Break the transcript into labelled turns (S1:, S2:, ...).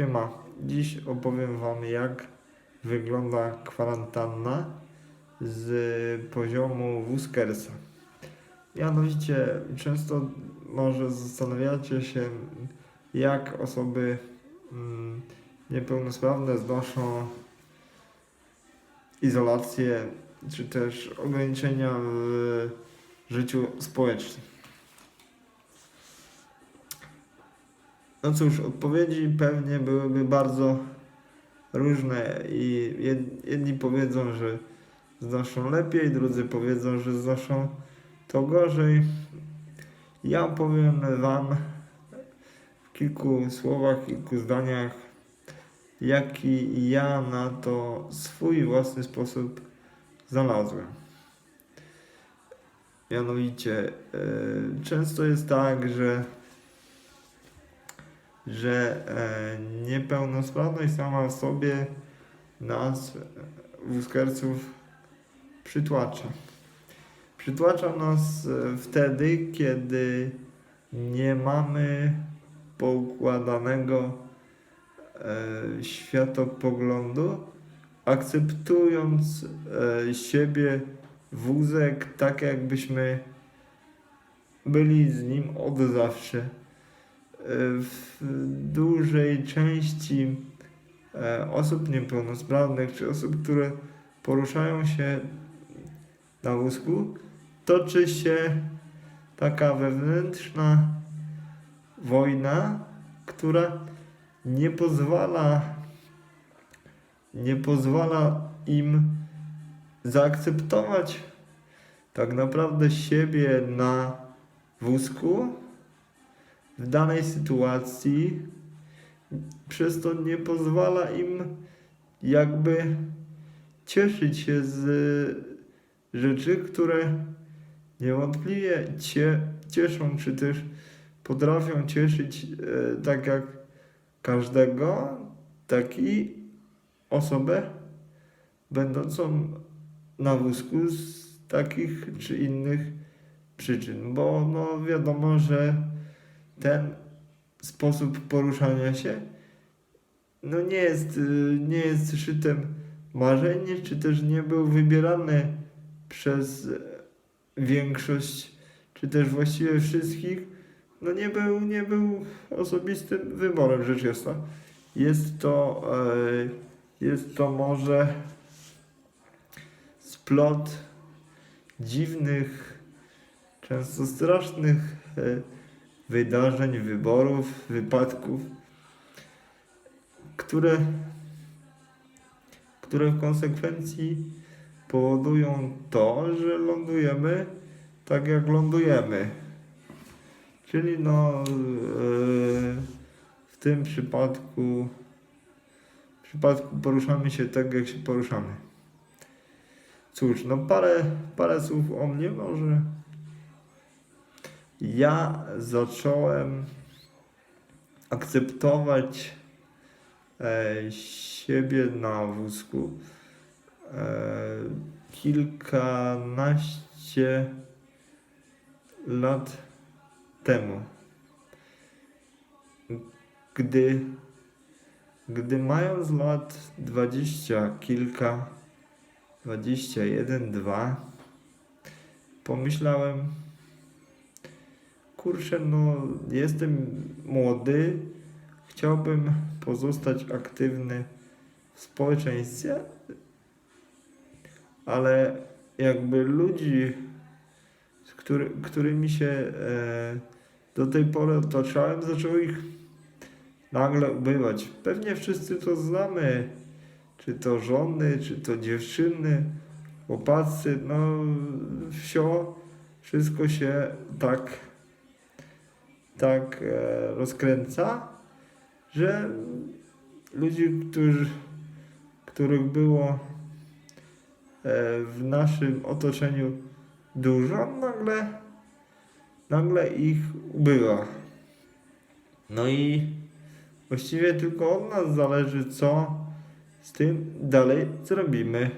S1: Siema, dziś opowiem Wam jak wygląda kwarantanna z poziomu Wuskersa. Mianowicie często może zastanawiacie się jak osoby mm, niepełnosprawne znoszą izolację czy też ograniczenia w życiu społecznym. No cóż, odpowiedzi pewnie byłyby bardzo różne i jed- jedni powiedzą, że znoszą lepiej, drudzy powiedzą, że znoszą to gorzej. Ja powiem Wam w kilku słowach, kilku zdaniach, jaki ja na to swój własny sposób znalazłem. Mianowicie, yy, często jest tak, że że e, niepełnosprawność sama w sobie nas, wózkerców, przytłacza. Przytłacza nas e, wtedy, kiedy nie mamy poukładanego e, światopoglądu, akceptując siebie wózek tak, jakbyśmy byli z nim od zawsze w dużej części e, osób niepełnosprawnych, czy osób, które poruszają się na wózku, toczy się taka wewnętrzna wojna, która nie pozwala nie pozwala im zaakceptować tak naprawdę siebie na wózku w danej sytuacji, przez to nie pozwala im jakby cieszyć się z rzeczy, które niewątpliwie cie, cieszą, czy też potrafią cieszyć e, tak jak każdego, tak i osobę będącą na wózku z takich czy innych przyczyn, bo no wiadomo, że ten sposób poruszania się no nie jest, y, nie jest szczytem marzeń, czy też nie był wybierany przez większość, czy też właściwie wszystkich, no nie był, nie był osobistym wyborem rzecz jasna. Jest to, e, jest to może splot dziwnych, często strasznych e, wydarzeń, wyborów, wypadków, które, które w konsekwencji powodują to, że lądujemy tak jak lądujemy. Czyli no yy, w tym przypadku w przypadku poruszamy się tak jak się poruszamy. Cóż, no parę, parę słów o mnie może ja zacząłem akceptować e, siebie na wózku e, kilkanaście lat temu. Gdy, gdy mając lat dwadzieścia kilka, dwadzieścia jeden, dwa, pomyślałem, kurczę, no jestem młody, chciałbym pozostać aktywny w społeczeństwie, ale jakby ludzi, z który, którymi się e, do tej pory otaczałem, zaczęło ich nagle ubywać. Pewnie wszyscy to znamy, czy to żony, czy to dziewczyny, chłopacy, no wsio, wszystko się tak tak e, rozkręca, że ludzi, którzy, których było e, w naszym otoczeniu dużo, nagle, nagle ich ubywa. No i właściwie tylko od nas zależy, co z tym dalej zrobimy.